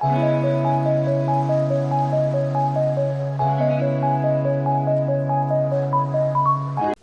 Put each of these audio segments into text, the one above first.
Thank you.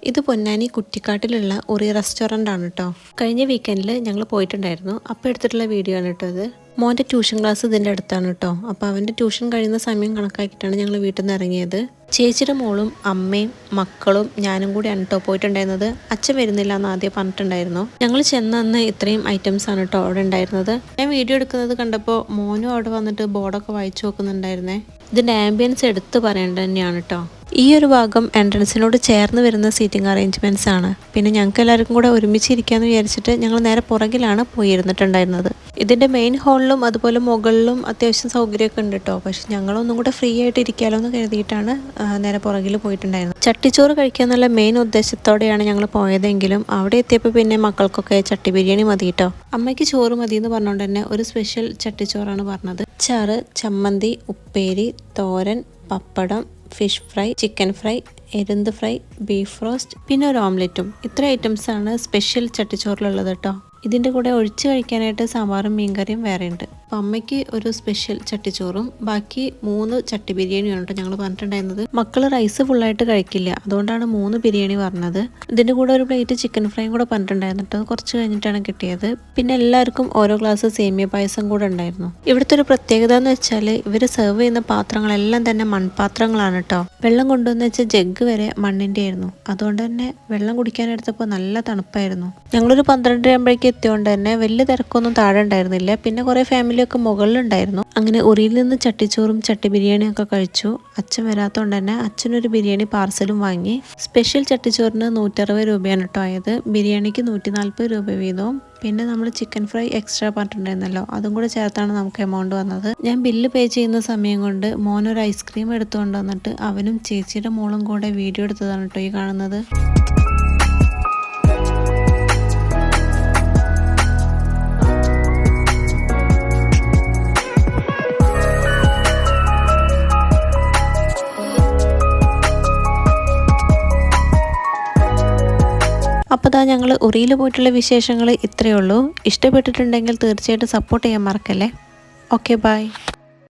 ഇത് പൊന്നാനി കുറ്റിക്കാട്ടിലുള്ള ഒരു restaurant ആണ് കേട്ടോ കഴിഞ്ഞ വീക്കെൻഡിൽ ഞങ്ങൾ പോയിട്ടുണ്ടായിരുന്നു. അപ്പോൾ എടുത്തിട്ടുള്ള വീഡിയോ ആണ് കേട്ടോ ഇത്. മോന്റെ ട്യൂഷൻ ക്ലാസ് ഇതിന്റെ അടുത്താണ് കേട്ടോ അപ്പോൾ അവന്റെ ട്യൂഷൻ കഴിയുന്ന സമയം കണക്കാക്കിയിട്ടാണ് ഞങ്ങൾ വീട്ടിൽ നിന്ന് ഇറങ്ങിയത്. ചേച്ചിയുടെ മോളും അമ്മയും മക്കളും ഞാനും കൂടി ആണ് കേട്ടോ പോയിട്ടുണ്ടായിരുന്നത്. അച്ഛൻ വരുന്നില്ല എന്ന് ആദ്യം പറഞ്ഞിട്ടുണ്ടായിരുന്നു. ഞങ്ങൾ ചെന്നന്ന് ഇത്രയും ഐറ്റംസ് ആണ് കേട്ടോ അവിടെ ഉണ്ടായിരുന്നത്. ഞാൻ വീഡിയോ എടുക്കുന്നത് കണ്ടപ്പോൾ മോനും അവിടെ വന്നിട്ട് ബോർഡൊക്കെ വായിച്ചു നോക്കുന്നുണ്ടായിരുന്നേ. ഇതിന്റെ ആംബിയൻസ് എടുത്ത് പറയേണ്ടത് തന്നെയാണ് കേട്ടോ ഈ ഒരു ഭാഗം എൻട്രൻസിനോട് ചേർന്ന് വരുന്ന സീറ്റിംഗ് അറേഞ്ച്മെന്റ്സ് ആണ്. പിന്നെ ഞങ്ങൾക്ക് എല്ലാവർക്കും കൂടെ ഒരുമിച്ച് ഇരിക്കാമെന്ന് വിചാരിച്ചിട്ട് ഞങ്ങൾ നേരെ പുറകിലാണ് പോയിരുന്നിട്ടുണ്ടായിരുന്നത്. ഇതിന്റെ മെയിൻ ഹാളിലും അതുപോലെ മുകളിലും അത്യാവശ്യം സൗകര്യമൊക്കെ ഉണ്ട് കേട്ടോ പക്ഷെ ഞങ്ങളൊന്നും കൂടെ ഫ്രീ ആയിട്ട് ഇരിക്കാമല്ലോ എന്ന് കരുതിയിട്ടാണ് നേരെ പുറകിൽ പോയിട്ടുണ്ടായിരുന്നത്. ചട്ടിച്ചോറ് കഴിക്കുക എന്നുള്ള മെയിൻ ഉദ്ദേശത്തോടെയാണ് ഞങ്ങൾ പോയതെങ്കിലും അവിടെ എത്തിയപ്പോൾ പിന്നെ മക്കൾക്കൊക്കെ ചട്ടി ബിരിയാണി മതി കേട്ടോ അമ്മയ്ക്ക് ചോറ് മതി എന്ന് പറഞ്ഞുകൊണ്ട് തന്നെ ഒരു സ്പെഷ്യൽ ചട്ടിച്ചോറാണ് പറഞ്ഞത്. ചാറ് ചമ്മന്തി ഉപ്പേരി തോരൻ പപ്പടം ഫിഷ് ഫ്രൈ ചിക്കൻ ഫ്രൈ എരുന്ത് ഫ്രൈ ബീഫ് റോസ്റ്റ് പിന്നെ ഒരു ഓംലെറ്റും ഇത്ര ഐറ്റംസ് ആണ് സ്പെഷ്യൽ ചട്ടിച്ചോറിലുള്ളത് കേട്ടോ. ഇതിന്റെ കൂടെ ഒഴിച്ച് കഴിക്കാനായിട്ട് സാമ്പാറും മീൻകറിയും വേറെ ഉണ്ട് അപ്പം അമ്മയ്ക്ക് ഒരു സ്പെഷ്യൽ ചട്ടിച്ചോറും ബാക്കി മൂന്ന് ചട്ടി ബിരിയാണിയാണ് കേട്ടോ ഞങ്ങൾ പറഞ്ഞിട്ടുണ്ടായിരുന്നത്. മക്കൾ റൈസ് ഫുള്ളായിട്ട് കഴിക്കില്ല. അതുകൊണ്ടാണ് മൂന്ന് ബിരിയാണി പറഞ്ഞത്. ഇതിന്റെ കൂടെ ഒരു പ്ലേറ്റ് ചിക്കൻ ഫ്രൈയും കൂടെ പറഞ്ഞിട്ടുണ്ടായിരുന്നു കുറച്ച് കഴിഞ്ഞിട്ടാണ് കിട്ടിയത്. പിന്നെ എല്ലാവർക്കും ഓരോ ഗ്ലാസ് സേമിയ പായസം കൂടെ ഉണ്ടായിരുന്നു. ഇവിടുത്തെ ഒരു പ്രത്യേകത എന്ന് വെച്ചാൽ ഇവർ സെർവ് ചെയ്യുന്ന പാത്രങ്ങളെല്ലാം തന്നെ മൺപാത്രങ്ങളാണ് കേട്ടോ. വെള്ളം കൊണ്ടുവന്ന് വെച്ച ജഗ് വരെ മണ്ണിന്റെ ആയിരുന്നു. അതുകൊണ്ട് തന്നെ വെള്ളം കുടിക്കാനെടുത്തപ്പോൾ നല്ല തണുപ്പായിരുന്നു. ഞങ്ങളൊരു പന്ത്രണ്ടര ആകുമ്പോഴേക്ക് എത്തിയോണ്ട് തന്നെ വലിയ തിരക്കൊന്നും താഴെ ഉണ്ടായിരുന്നില്ല. പിന്നെ കുറേ ഫാമിലിയൊക്കെ മുകളിലുണ്ടായിരുന്നു. അങ്ങനെ ഉറിയിൽ നിന്ന് ചട്ടിച്ചോറും ചട്ടി ബിരിയാണിയും ഒക്കെ കഴിച്ചു. അച്ഛൻ വരാത്തതുകൊണ്ട് തന്നെ അച്ഛനൊരു ബിരിയാണി പാർസലും വാങ്ങി. സ്പെഷ്യൽ ചട്ടിച്ചോറിന് നൂറ്ററുപത് രൂപയാണ് കേട്ടോ ആയത്. ബിരിയാണിക്ക് നൂറ്റി നാൽപ്പത് രൂപ വീതവും. പിന്നെ നമ്മൾ ചിക്കൻ ഫ്രൈ എക്സ്ട്രാ പറഞ്ഞിട്ടുണ്ടായിരുന്നല്ലോ അതും കൂടെ ചേർത്താണ് നമുക്ക് എമൗണ്ട് വന്നത്. ഞാൻ ബില്ല് പേ ചെയ്യുന്ന സമയം കൊണ്ട് മോനൊരു ഐസ്ക്രീം എടുത്തുകൊണ്ട് വന്നിട്ട് അവനും ചേച്ചിയുടെ മോളും കൂടെ വീഡിയോ എടുത്തതാണ് കേട്ടോ ഈ കാണുന്നത്. അപ്പോൾ ഇതാ ഞങ്ങൾ ഉറിയിൽ പോയിട്ടുള്ള വിശേഷങ്ങൾ ഇത്രയേ ഉള്ളൂ. ഇഷ്ടപ്പെട്ടിട്ടുണ്ടെങ്കിൽ തീർച്ചയായിട്ടും സപ്പോർട്ട് ചെയ്യാൻ മറക്കല്ലേ? Okay bye